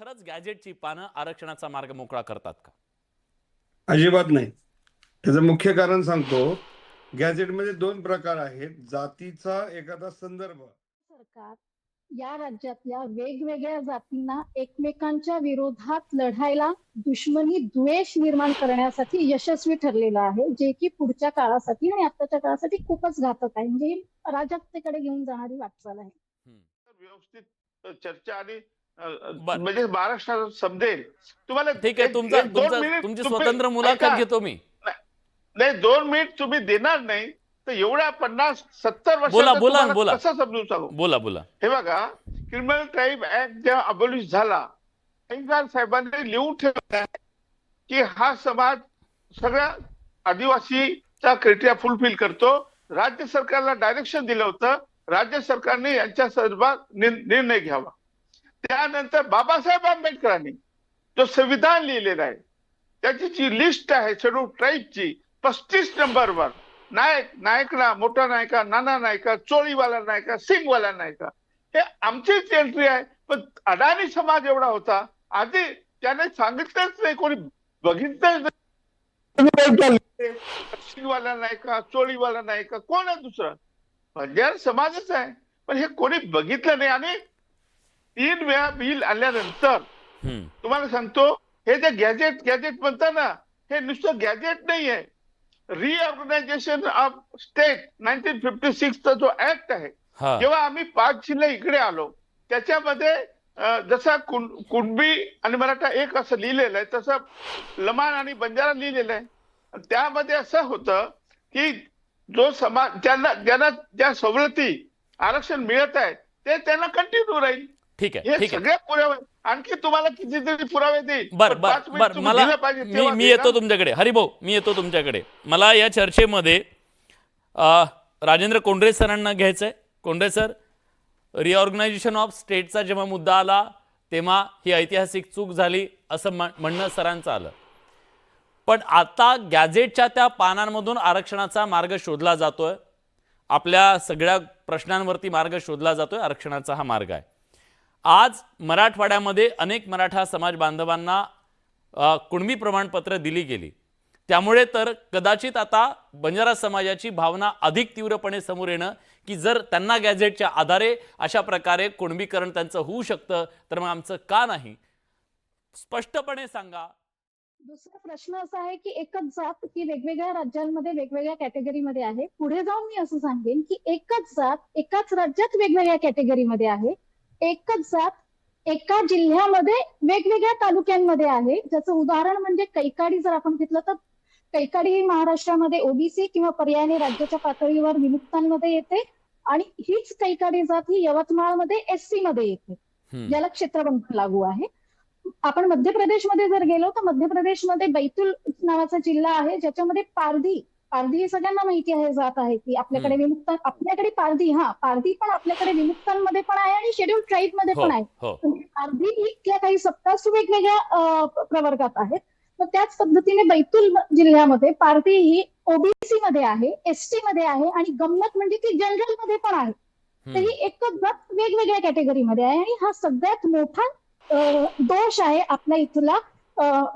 खरंच गॅजेटची पानं आरक्षणाचा मार्ग मोकळा करतात का? अजिबात नाही. त्याचं मुख्य कारण सांगतो गॅझेटमध्ये दोन प्रकार आहेत जातीचा एखादा संदर्भ. सरकार या राज्यातल्या वेगवेगळ्या जातींना एकमेकांच्या विरोधात लढायला दुश्मनी द्वेष निर्माण करण्यासाठी यशस्वी ठरलेलं आहे जे की पुढच्या काळासाठी आणि आताच्या काळासाठी खूपच घातक आहे. म्हणजे ही अराजकतेकडे घेऊन जाणारी वाटचाल आहे. व्यवस्थित चर्चा आणि. म्हणजे महाराष्ट्रात समजेल. तुम्हाला ठीक आहे तुमचा तुमचा स्वतंत्र मुलाखत. घेतो मी. नाही दोन मिनिट तुम्ही देणार नाही तर एवढ्या पन्नास सत्तर बोला, वर्षात बोला, बोला. कसं समजून सांगू? बोला बोला. हे बघा क्रिमिनल क्राईम ऍक्ट जेव्हा अबोलिश झाला साहेबांनी लिहून ठेवलं की हा समाज सगळ्या आदिवासीचा क्रायटेरिया फुलफिल करतो. राज्य सरकारला डायरेक्शन दिलं होतं. राज्य सरकारने यांच्या संदर्भात निर- निर्णय घ्यावा. त्यानंतर बाबासाहेब आंबेडकरांनी जो संविधान लिहिलेला आहे त्याची जी लिस्ट आहे शेड्यूल ट्राईबची पस्तीस नंबरवर नायक नायकला मोठा नायका नाना नायका चोळीवाला नायका सिंगवाला नायका हे आमचीच एंट्री आहे. पण अडाणी समाज एवढा होता आधी त्याने सांगितलंच नाही कोणी बघितलंच नाही. सिंगवाला नायका चोळीवाला नायका कोण आहे दुसरं? बंजारा समाजच आहे. पण हे कोणी बघितलं नाही आणि तीन वेळा बिल आल्यानंतर. तुम्हाला सांगतो हे जे गॅजेट गॅजेट म्हणता ना हे नुसतं गॅजेट नाही आहे reorganisation of state nineteen fifty सिक्सचा जो ऍक्ट आहे हा. जेव्हा आम्ही पाच जिल्हे इकडे आलो त्याच्यामध्ये जसा कुण- कुणबी आणि मराठा एक असं लिहिलेलं आहे तसं लमाण आणि बंजारा लिहिलेलं आहे. त्यामध्ये असं होतं की जो समाज ज्यांना ज्यांना ज्या सवलती आरक्षण मिळत आहे ते त्यांना कंटिन्यू राहील. ठीक आहे ठीक आहे. पुरावे आणखी तुम्हाला कितीतरी पुरावे देईल बर बर बर मला मी मी. येतो तुमच्याकडे. हरिभाऊ मी येतो तुमच्याकडे. मला या चर्चेमध्ये राजेंद्र कोंडरे सरांना घ्यायचं आहे कोंडरे सर रिऑर्गनायझेशन ऑफ स्टेटचा जेव्हा मुद्दा आला तेव्हा ही ऐतिहासिक चूक झाली असं म्हण- म्हणणं सरांचं आलं. पण आता गॅझेटच्या त्या पानांमधून आरक्षणाचा मार्ग शोधला जातोय. आपल्या सगळ्या प्रश्नांवरती मार्ग शोधला जातोय आरक्षणाचा हा मार्ग आहे. आज मराठवाड्यामध्ये अनेक मराठा समाज बांधवांना कुणबी प्रमाणपत्र दिली गेली. त्यामुळे तर कदाचित आता बंजारा समाजाची भावना अधिक तीव्रपणे समोर येणं की जर त्यांना गॅझेटच्या आधारे अशा प्रकारे कुणबीकरण त्यांचं होऊ शकतं तर मग आमचं का नाही? स्पष्टपणे सांगा. दुसरा प्रश्न असा आहे की एकच जात ही वेगवेगळ्या राज्यांमध्ये वेगवेगळ्या कॅटेगरीमध्ये आहे. पुढे जाऊन मी असं सांगेन की एकच जात एकाच राज्यात वेगवेगळ्या कॅटेगरीमध्ये आहे. एकच जात एका जिल्ह्यामध्ये वेगवेगळ्या तालुक्यांमध्ये आहे ज्याचं उदाहरण म्हणजे कैकाडी जर आपण घेतलं तर कैकाडी ही महाराष्ट्रामध्ये ओबीसी किंवा पर्यायाने राज्याच्या पातळीवर विमुक्तांमध्ये येते आणि हीच कैकाडी जात ही यवतमाळमध्ये एससी मध्ये येते. ज्याला क्षेत्रबंधन लागू आहे आपण मध्य प्रदेशमध्ये जर गेलो तर मध्य प्रदेशमध्ये बैतूल नावाचा जिल्हा आहे ज्याच्यामध्ये पारधी पारधी हे सगळ्यांना माहिती आहे जात आहे की आपल्याकडे विमुक्त आपल्याकडे पारधी हा पारधी पण आपल्याकडे विमुक्तांमध्ये पण आहे आणि शेड्यूल ट्राईबमध्ये हो पण आहे. हो. पारधी ही इथल्या काही सत्तासू वेगवेगळ्या प्रवर्गात आहेत. तर त्याच पद्धतीने बैतूल जिल्ह्यामध्ये पारधी ही ओबीसी मध्ये आहे एसटी मध्ये आहे आणि गंमत म्हणजे ती जनरलमध्ये पण आहे. तर. ही एकच जात वेगवेगळ्या कॅटेगरीमध्ये आहे आणि हा सगळ्यात मोठा दोष आहे आपल्या इथला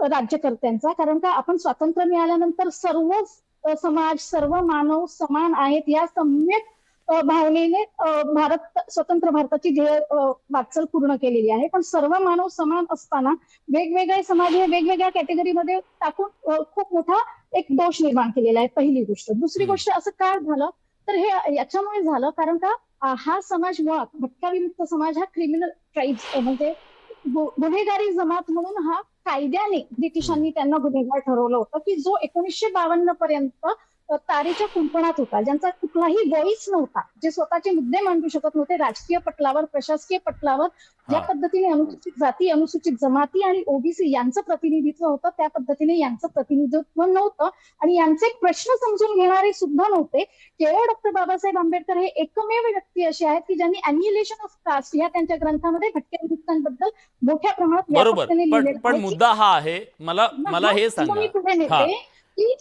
राज्यकर्त्यांचा. कारण का आपण स्वातंत्र्य मिळाल्यानंतर सर्व अं, समाज सर्व मानव समान आहेत या सम्यक भावनेने भारत स्वतंत्र भारताची ध्येय वाटचाल पूर्ण केलेली आहे. पण सर्व मानव समान असताना वेगवेगळे समाज हे वेगवेगळ्या कॅटेगरीमध्ये टाकून खूप मोठा एक दोष निर्माण केलेला आहे पहिली गोष्ट. दुसरी. गोष्ट असं काय झालं? तर हे याच्यामुळे झालं कारण का हा समाज मुळात भटका विमुक्त समाज हा क्रिमिनल ट्राईब्स म्हणजे गुन्हेगारी जमात म्हणून हा कायद्याने ब्रिटिशांनी त्यांना गुन्हेगार ठरवलं होतं की जो एकोणीसशे बावन्न पर्यंत तारेच्या कुंपणात होता ज्यांचा कुठलाही वॉइस नव्हता जे स्वतःचे मुद्दे मांडू शकत नव्हते राजकीय पटलावर प्रशासकीय पटलावर ज्या. पद्धतीने अनुसूचित जाती अनुसूचित जमाती आणि ओबीसी यांचं प्रतिनिधित्व होतं त्या पद्धतीने यांचं प्रतिनिधित्व नव्हतं. आणि यांचे प्रश्न समजून घेणारे सुद्धा नव्हते. केवळ डॉक्टर बाबासाहेब आंबेडकर हे एकमेव व्यक्ती असे आहेत की ज्यांनी अॅन्युलेशन ऑफ कास्ट या त्यांच्या ग्रंथामध्ये भटक्या विमुक्तांबद्दल मोठ्या प्रमाणात बरोबर. पण मुद्दा हा आहे. मला मला हे सांगा. की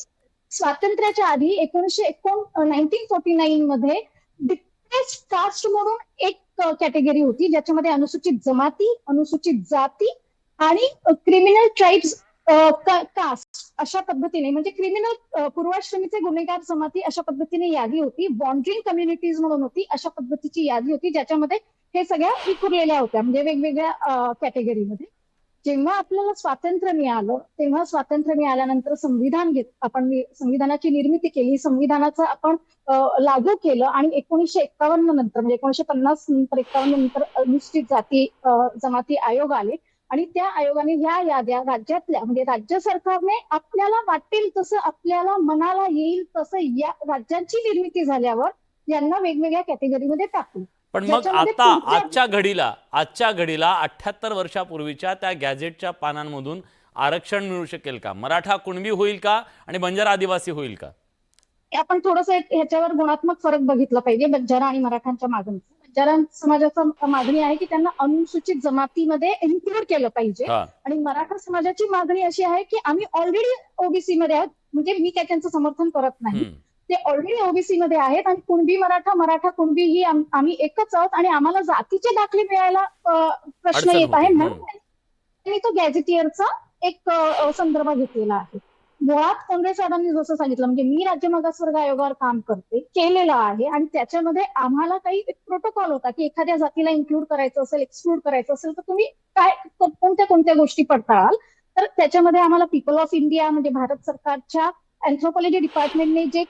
स्वातंत्र्याच्या आधी एकोणीशे एकोण नाईन्टीन फोर्टी नाईन मध्ये डिप्रेस्ड कास्ट म्हणून एक कॅटेगरी होती ज्याच्यामध्ये अनुसूचित जमाती अनुसूचित जाती आणि क्रिमिनल ट्राईब्स कास्ट अशा पद्धतीने म्हणजे क्रिमिनल पूर्वाश्रमीचे गुन्हेगार जमाती अशा पद्धतीने यादी होती बॉन्ड्रिंग कम्युनिटीज म्हणून होती अशा पद्धतीची यादी होती ज्याच्यामध्ये हे सगळ्या विखुरलेल्या होत्या म्हणजे वेगवेगळ्या कॅटेगरीमध्ये जेव्हा आपल्याला स्वातंत्र्य मिळालं तेव्हा स्वातंत्र्य मिळाल्यानंतर संविधान घेत आपण संविधानाची निर्मिती केली संविधानाचं आपण लागू केलं आणि एकोणीसशे एक्कावन्न नंतर म्हणजे एकोणीसशे पन्नास नंतर एक्कावन्न नंतर अनुसूचित जाती जमाती आयोग आले. आणि त्या आयोगाने ह्या याद्या राज्यातल्या म्हणजे राज्य सरकारने आपल्याला वाटेल तसं आपल्याला मनाला येईल तसं या राज्यांची निर्मिती झाल्यावर यांना वेगवेगळ्या कॅटेगरीमध्ये टाकलं पण मग आता आजच्या घडीला आजच्या घडीला अठ्याहत्तर वर्षापूर्वीच्या त्या गॅझेटच्या पानांमधून आरक्षण मिळू शकेल का? मराठा कुणबी होईल का आणि बंजारा आदिवासी होईल का? हे आपण थोडस ह्याच्यावर गुणात्मक फरक बघितला पाहिजे बंजारा आणि मराठांच्या मागणीचा बंजारा समाजाचा मागणी आहे की त्यांना अनुसूचित जमातीमध्ये इन्क्लूड केलं पाहिजे. आणि मराठा समाजाची मागणी अशी आहे की आम्ही ऑलरेडी ओबीसी मध्ये आहोत म्हणजे मी काय त्यांचं समर्थन करत नाही. ते ऑलरेडी ओबीसी मध्ये आहेत आणि कुणबी मराठा मराठा कुणबी ही आम- आम्ही एकच आहोत आणि आम्हाला जातीचे दाखले मिळायला प्रश्न येत आहे. म्हणून त्यांनी तो गॅझेटियरचा एक संदर्भ घेतलेला आहे. मुळात काँग्रेसवाल्यांनी जसं सांगितलं म्हणजे मी राज्य मागासवर्ग आयोगावर काम करते केलेलं आहे आणि त्याच्यामध्ये आम्हाला काही एक प्रोटोकॉल होता की एखाद्या जातीला इन्क्लूड करायचं असेल एक्सक्लूड करायचं असेल तर तुम्ही काय कोणत्या कोणत्या गोष्टी पडताळाल? तर त्याच्यामध्ये आम्हाला पीपल ऑफ इंडिया म्हणजे भारत सरकारच्या अँथ्रोपॉलॉजी डिपार्टमेंटने जे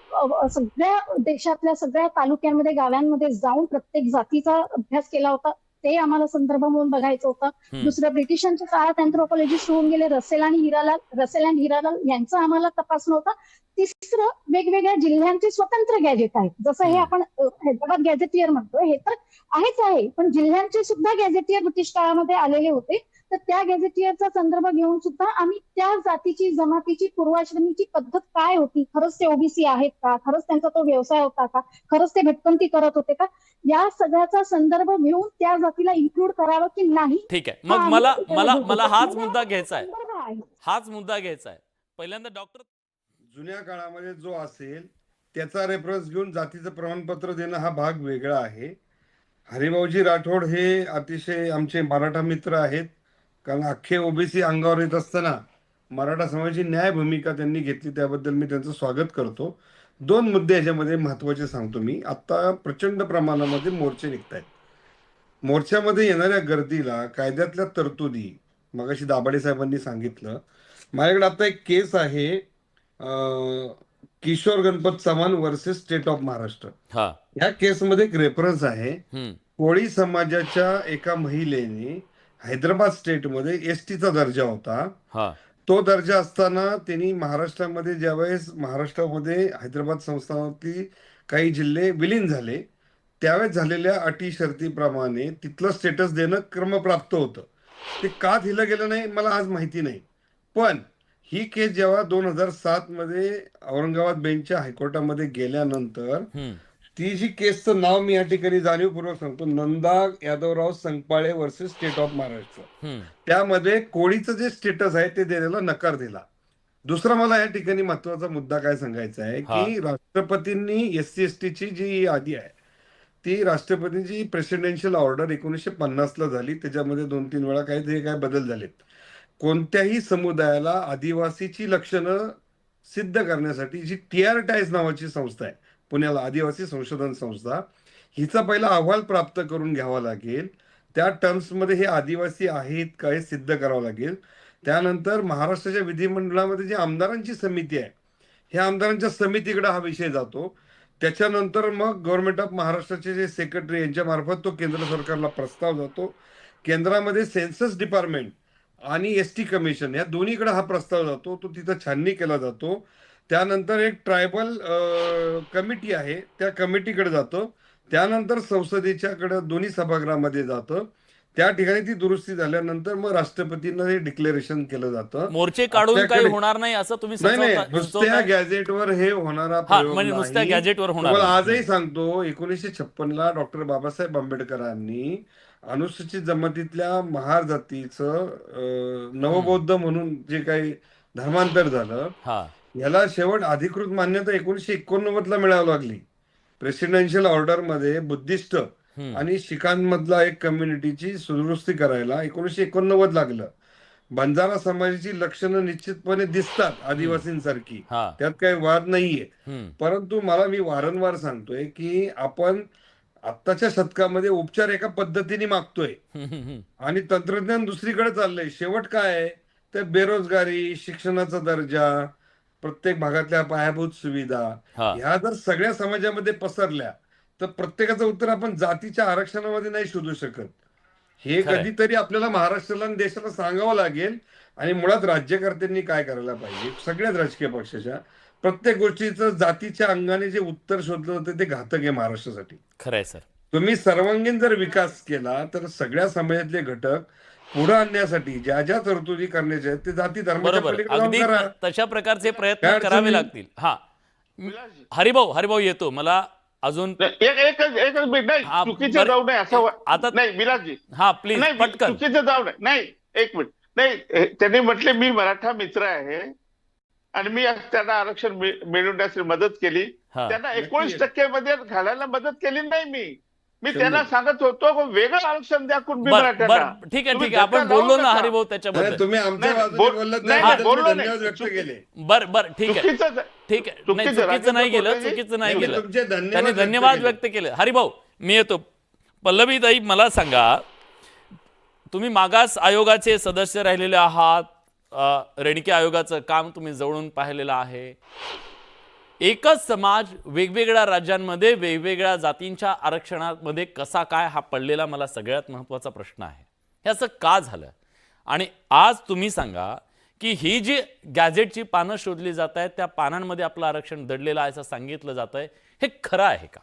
सगळ्या देशातल्या सगळ्या तालुक्यांमध्ये गावांमध्ये जाऊन प्रत्येक जातीचा अभ्यास केला होता. ते आम्हाला संदर्भ म्हणून बघायचं होतं. दुसरं ब्रिटिशांच्या काळात अँथ्रोपॉलॉजिस्ट होऊन गेले. रसेल आणि हिरालाल रसेल अँड हिरालाल यांचं आम्हाला तपासणं होतं. तिसरं वेगवेगळ्या जिल्ह्यांचे स्वतंत्र गॅजेट आहेत. जसं हे. आपण हैदराबाद गॅझेटियर म्हणतो हे तर आहेच आहे. पण जिल्ह्यांचे सुद्धा गॅझेटियर ब्रिटिश काळामध्ये आलेले होते. तर त्या गॅझेटियरचा संदर्भ घेऊन सुद्धा आम्ही त्या जातीची जमातीची पूर्वाश्रमीची पद्धत काय होती? खरंच ते ओबीसी आहेत का? खरंच त्यांचा तो व्यवसाय होता का? खरंच ते भटकंती करत होते का? या सगळ्याचा संदर्भ घेऊन त्या जातीला इन्क्लूड करावं की नाही? ठीक आहे. हा मग मला मला. मला हाच मुद्दा हा घ्यायचा आहे. हाच मुद्दा घ्यायचा आहे. पहिल्यांदा डॉक्टर जुन्या काळामध्ये जो असेल त्याचा रेफरन्स घेऊन जातीचं प्रमाणपत्र देणं हा भाग वेगळा आहे. हरिभाऊजी राठोड हे अतिशय आमचे मराठा मित्र आहेत. कारण अख्खे ओबीसी अंगावर येत असताना मराठा समाजाची न्याय भूमिका त्यांनी घेतली त्याबद्दल मी त्यांचं स्वागत करतो. दोन मुद्दे याच्यामध्ये महत्त्वाचे सांगतो मी. आत्ता प्रचंड प्रमाणामध्ये मोर्चे निघत आहेत मोर्चामध्ये येणाऱ्या गर्दीला कायद्यातल्या तरतुदी मगाशी दाभाडे साहेबांनी सांगितलं. माझ्याकडे आता एक केस आहे Kishor Ganpat Chavan versus state of Maharashtra. हा. या केसमध्ये एक रेफरन्स आहे. कोळी समाजाच्या एका महिलेने हैदराबाद स्टेटमध्ये एस टीचा दर्जा होता. हा. तो दर्जा असताना त्यांनी महाराष्ट्रामध्ये ज्यावेळेस महाराष्ट्रामध्ये हैदराबाद संस्थानातली काही जिल्हे विलीन झाले त्यावेळेस झालेल्या अटी शर्तीप्रमाणे तिथलं स्टेटस देणं क्रमप्राप्त होतं. ते का दिलं गेलं नाही मला आज माहिती नाही. पण ही केस जेव्हा दोन हजार सात मध्ये औरंगाबाद बेंचच्या हायकोर्टामध्ये गेल्यानंतर ती जी केसचं नाव मी या ठिकाणी जाणीवपूर्वक सांगतो. Nanda Yadavrao Sankpale versus state of Maharashtra. त्यामध्ये कोळीचं जे स्टेटस आहे ते देण्याला नकार दिला. दुसरा मला या ठिकाणी महत्त्वाचा मुद्दा काय सांगायचा आहे की राष्ट्रपतींनी एस सी एस टीची जी यादी आहे ती राष्ट्रपतींची प्रेसिडेन्शियल ऑर्डर एकोणीसशे पन्नासला झाली. त्याच्यामध्ये दोन तीन वेळा काही जे काय बदल झालेत. कोणत्याही समुदायाला आदिवासीची लक्षणं सिद्ध करण्यासाठी जी टी आर टाईज नावाची संस्था आहे पुण्याला आदिवासी संशोधन संस्था हिचा पहिला अहवाल प्राप्त करून घ्यावा लागेल. त्या टर्म्समध्ये हे आदिवासी आहेत का हे सिद्ध करावं लागेल. त्यानंतर महाराष्ट्राच्या विधिमंडळामध्ये जी आमदारांची समिती आहे ह्या आमदारांच्या समितीकडे हा विषय जातो. त्याच्यानंतर मग गव्हर्नमेंट ऑफ महाराष्ट्राचे जे सेक्रेटरी यांच्या मार्फत तो केंद्र सरकारला प्रस्ताव जातो. केंद्रामध्ये सेन्सस डिपार्टमेंट आणि एस टी कमिशन या दोन्हीकडे हा प्रस्ताव जातो. तो तिथं छाननी केला जातो. त्यानंतर एक ट्रायबल कमिटी आहे त्या कमिटीकडे जातं त्यानंतर संसदेच्याकडे दोन्ही सभागृहामध्ये जातं त्या ठिकाणी ती दुरुस्ती झाल्यानंतर मग राष्ट्रपतींना हे डिक्लेरेशन केलं जातं मोर्चे काढून काही होणार नाही असं तुम्ही नुसत्या? गॅझेटवर हे होणारा म्हणजे नुसत्या. गॅजेटवर होणार. आजही सांगतो एकोणीसशे छप्पन ला डॉक्टर बाबासाहेब आंबेडकरांनी अनुसूचित जमातीतल्या महार जातीचं नवबौद्ध म्हणून जे काही धर्मांतर झालं हा याला शेवट अधिकृत मान्यता एकोणीसशे एकोणनव्वद ला मिळावी लागली. प्रेसिडेन्शियल ऑर्डरमध्ये बुद्धिस्ट. आणि शिखांमधला एक कम्युनिटीची सुदुरुस्ती करायला एकोणीसशे एकोणनव्वद लागलं. बंजारा समाजाची लक्षणं निश्चितपणे दिसतात आदिवासींसारखी. त्यात काही वाद नाहीये. परंतु मला मी वारंवार सांगतोय की आपण आत्ताच्या शतकामध्ये उपचार एका पद्धतीने मागतोय. आणि तंत्रज्ञान दुसरीकडे चाललंय. शेवट काय आहे? तर बेरोजगारी शिक्षणाचा दर्जा प्रत्येक भागातल्या पायाभूत सुविधा ह्या जर सगळ्या समाजामध्ये पसरल्या तर प्रत्येकाचं उत्तर आपण जातीच्या आरक्षणामध्ये नाही शोधू शकत. हे. कधीतरी आपल्याला महाराष्ट्राला आणि देशाला सांगावं लागेल आणि मुळात राज्यकर्त्यांनी काय करायला पाहिजे? सगळ्याच राजकीय पक्षाच्या प्रत्येक गोष्टीचं जातीच्या अंगाने जे उत्तर शोधलं जातं ते घातक आहे महाराष्ट्रासाठी. खरंय सर. तुम्ही सर्वांगीण जर विकास केला तर सगळ्या समाजातले घटक पुढे आणण्यासाठी ज्या ज्या तरतुदी करण्याच्या आहेत ते जाती धर्माच्या अगदी तशा प्रकारचे प्रयत्न करावे. लागतील. हा. विलासजी, हरिभाऊ हरिभाऊ येतो. मला अजून एकच एकच मिनिट. नाही चुकीचं. जाऊ नये असं आता नाही विलासजी हा प्लीज नाही पटकन. चुकीचं जाऊ नये. नाही एक मिनिट. नाही त्यांनी म्हटले मी मराठा मित्र आहे आणि मी त्यांना आरक्षण मिळ- मिळवण्यासाठी मदत केली. हा. त्यांना. एकोणीस टक्के मध्ये घालायला मदत केली नाही मी. मी. त्यांना सांगत होतो की वेगळं आरक्षण द्या बर ठीक आहे ठीक आहे. आपण बोललो ना. हरिभाऊ त्याच्याबद्दल. तुम्ही बोललो नाही. धन्यवाद व्यक्त चुकी- केले. बर बर ठीक आहे. चुकीचं ठीक आहे. चुकीचं, नाही कोठारी- चुकीचं नाही तुमचे त्यांनी धन्यवाद. व्यक्त केले. हरिभाऊ मी येतो. पल्लवीताई मला सांगा तुम्ही मागास आयोगाचे सदस्य राहिलेले आहात रेणके आयोगाचं काम तुम्ही जवळून पाहिलेलं आहे. एकच समाज वेगवेगळ्या राज्यांमध्ये वेगवेगळ्या जातींच्या आरक्षणामध्ये कसा काय हा पडलेला मला सगळ्यात महत्त्वाचा प्रश्न आहे. हे असं का झालं? आणि आज तुम्ही सांगा की ही जी गॅजेटची पानं शोधली जात आहेत त्या पानांमध्ये आपलं आरक्षण दडलेलं आहे असं सांगितलं जात आहे हे खरं आहे का?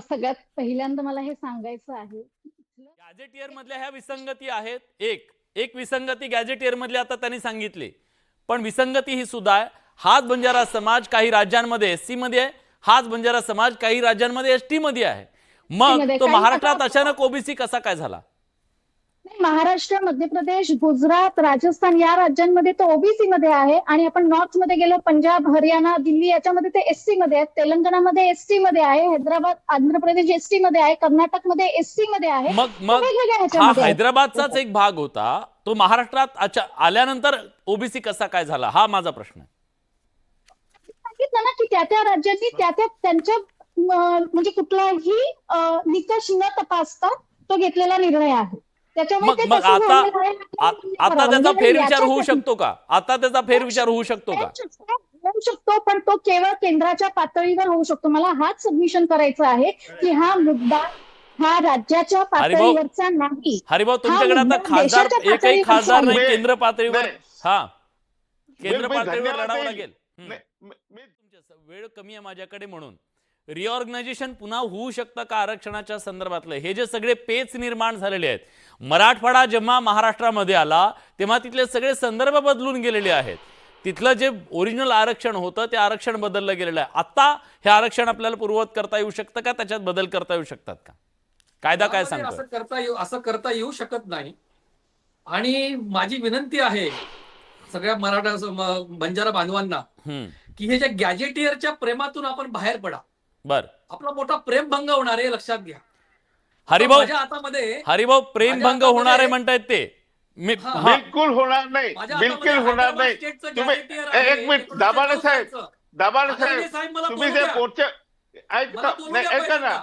सगळ्यात पहिल्यांदा मला हे सांगायचं आहे गॅजेटियर मधल्या ह्या विसंगती आहेत. एक एक विसंगती गॅजेटियर मधली आता त्यांनी सांगितली. पण विसंगती ही सुद्धा आहे. हाच बंजारा समाज काही राज्यांमध्ये एस सी मध्ये आहे हाच बंजारा समाज काही राज्यांमध्ये एस टी मध्ये आहे. मग तो महाराष्ट्रात अचानक ओबीसी कसा काय झाला? महाराष्ट्र मध्य प्रदेश गुजरात राजस्थान या राज्यांमध्ये तो ओबीसी मध्ये आहे आणि आपण नॉर्थमध्ये गेलो पंजाब हरियाणा दिल्ली याच्यामध्ये ते एसटी मध्ये आहे तेलंगणामध्ये एसटी मध्ये आहे हैदराबाद आंध्र प्रदेश एसटी मध्ये आहे कर्नाटकमध्ये एसटी मध्ये आहे. मग मग हा. हैदराबादचाच एक भाग होता. तो महाराष्ट्रात आल्यानंतर ओबीसी कसा काय झाला? हा माझा प्रश्न आहे. सांगितलं ना की त्या त्या राज्यांनी त्या त्या त्यांच्या म्हणजे कुठलाही निकष न तपासता तो घेतलेला निर्णय आहे. मग मग आता आता. त्याचा म्हणजे फेरविचार होऊ शकतो का? आता त्याचा फेरविचार होऊ शकतो. का? होऊ शकतो पण तो केवळ केंद्राच्या पातळीवर होऊ शकतो. मला हाच सबमिशन करायचा आहे की हा मुद्दा हा राज्याच्या पातळीवरचा नाही. हरिभाऊ तुमच्याकडे आता खासदार एकही खासदार नाही. केंद्र पातळीवर. हा. केंद्र पातळीवर लढावं. लागेल. वेळ कमी आहे माझ्याकडे म्हणून. रिऑर्गनायझेशन पुन्हा होऊ शकतं का आरक्षणाच्या संदर्भातलं? हे जे सगळे पेच निर्माण झालेले आहेत मराठवाडा जेव्हा महाराष्ट्रामध्ये आला तेव्हा तिथले सगळे संदर्भ बदलून गेलेले आहेत. तिथलं जे ओरिजिनल आरक्षण होतं ते आरक्षण बदललं गेलेलं आहे. आता हे आरक्षण आपल्याला पूर्ववत करता येऊ शकतं का? त्याच्यात बदल करता येऊ शकतात का? कायदा काय सांगतो असं करता येऊ असं करता येऊ शकत नाही. आणि माझी विनंती आहे सगळ्या मराठा बंजारा बांधवांना की हे ज्या गॅजेटियरच्या प्रेमातून आपण बाहेर पडा. बर आपला मोठा प्रेमभंग होणार आहे लक्षात घ्या हरिभाऊ माझ्या हातामध्ये हरिभाऊ प्रेमभंग होणार आहे म्हणतायत ते मी हा. हा बिलकुल होणार नाही माझ्या बिलकुल हातामध्ये होणार हैदराबाद नाही स्टेटचं तुम्ही आहे, एक मिनिट 1994 दाभाडे साहेब चं. दाभाडे आदरणीय साहेब साहेब मला तुम्ही बोलू जे द्या. मोर्चे ऐक मला बोलू नाही द्या ऐका ना.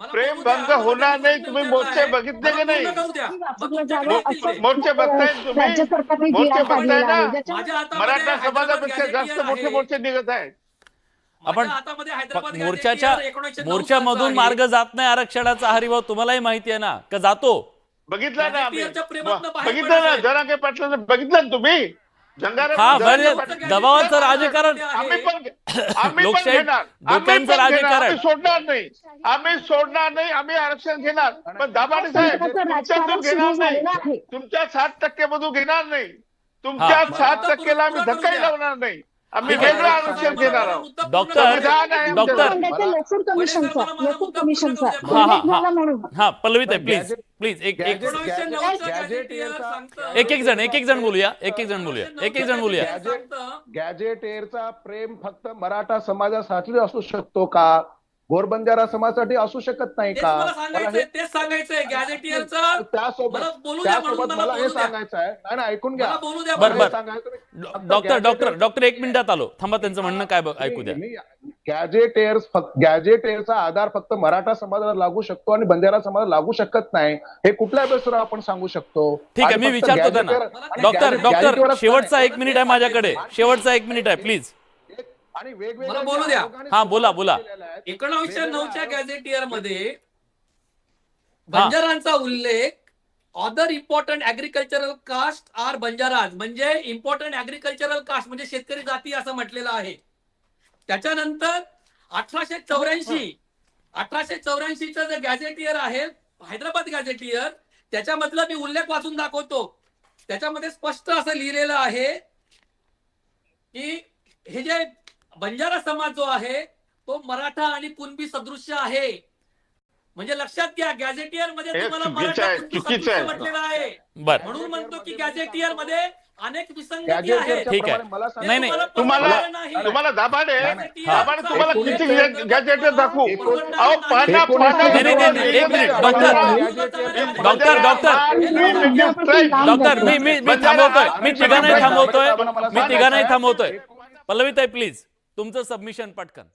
मला प्रेम बोलू द्या. भंग मला होणार नाही तुम्ही मोर्चे. बघितले मला की नाही द्या. मग तुमच्याकडे येतील ते. मोर्चे बघताय तुम्ही? राज्य सरकारने मोर्चे बघताय ना? माझ्या हातामध्ये मराठा हैदराबाद समाजापेक्षा जास्त गॅजेटियर मोठे आहे. मोर्चे निघत आहेत आपण मोर्चाच्या गॅजेटियर 1909 मोर्चामधून. मार्ग जात नाही आरक्षणाचा हरिभाऊ तुम्हालाही माहिती आहे ना? का जातो? बघितलं ना बघितलं ना. जरांगे पाटलांना बघितलं तुम्ही? हा पाटील- दबावाचं राजकारण. आम्ही पण आम्ही पण लोकशाही डोक्यांचं राजकारण. सोडणार नाही. आम्ही सोडणार नाही. आम्ही आरक्षण घेणार. पण दाभाडे साहेब तुमच्यातून घेणार नाही. तुमच्या सात टक्के मधून घेणार नाही. तुमच्या. सात टक्केला आम्ही धक्काही. लावणार नाही. आम्ही. वेगळं आरक्षण घेणार आहोत. डॉक्टर-. डॉक्टर- कमिशनचा कमिशनचा. हा, हा, हा. पल्लवीत आहे प्लीज प्लीज एक एक एक एक जण एक एक जण बोलूया. एक एक जण बोलूया. एक एक जण बोलूया. गॅजेट एअरचा प्रेम फक्त मराठा समाजासाठी असू शकतो का? घोरबंजारा समाजासाठी असू शकत नाही का? हे- तेच सांगायचंय त्यासोबत मला त्यासोबत हे सांगायचं आहे नाही नाही ऐकून घ्या. डॉक्टर डॉक्टर डॉक्टर एक मिनिटात आलो. थांबा त्यांचं म्हणणं काय बघ- ऐकू द्या. गॅजेटेअर्स फक्त गॅजेटेअरचा आधार फक्त मराठा समाजाला लागू शकतो आणि बंजारा समाजाला लागू शकत नाही. हे कुठल्या बेसवर आपण सांगू शकतो? ठीक आहे मी विचारतो आणि डॉक्टर डॉक्टर शेवटचा. एक मिनिट आहे माझ्याकडे. शेवटचा एक मिनिट आहे प्लीज आणि वेगवेगळ्या हा, बोला, बोला. एकोणावीसशे नऊच्या गॅझेटियरमध्ये बंजारांचा उल्लेख other important agricultural caste are Banjaras. म्हणजे इम्पॉर्टंट ऍग्रिकल्चरल कास्ट म्हणजे शेतकरी जाती असं म्हटलेलं आहे. त्याच्यानंतर अठराशे चौऱ्याऐंशी अठराशे चौऱ्याऐंशीचं जे गॅझेटियर आहे हैदराबाद गॅझेटियर त्याच्यामधला मी उल्लेख वाचून दाखवतो. त्याच्यामध्ये स्पष्ट असं लिहिलेलं आहे की हे जे बंजारा समाज जो आहे तो मराठा आणि कुणबी सदृश्य आहे म्हणजे लक्षात घ्या गॅझेटियरमध्ये हे तुम्हाला मराठा कुणबी चुकीचं सदृश्य आहे. म्हटलेलं आहे म्हणून म्हणतो की गॅझेटियरमध्ये अनेक विसंगती आहेत ठीक आहे. प्रमाणे मला सांगा. नाही, नाही. तुम्हाला-. तुम्हाला दाबाडे दाबाडे तुम्हाला किती गॅजेट दाखवू अहो नाही, नाही, एक minute, doctor. Doctor, doctor. Doctor मी मी मी थांबवतोय मी तिघांनाही थांबवतोय मी तिघांनाही थांबवतोय पल्लवीताई प्लीज तुमचं सबमिशन पटकन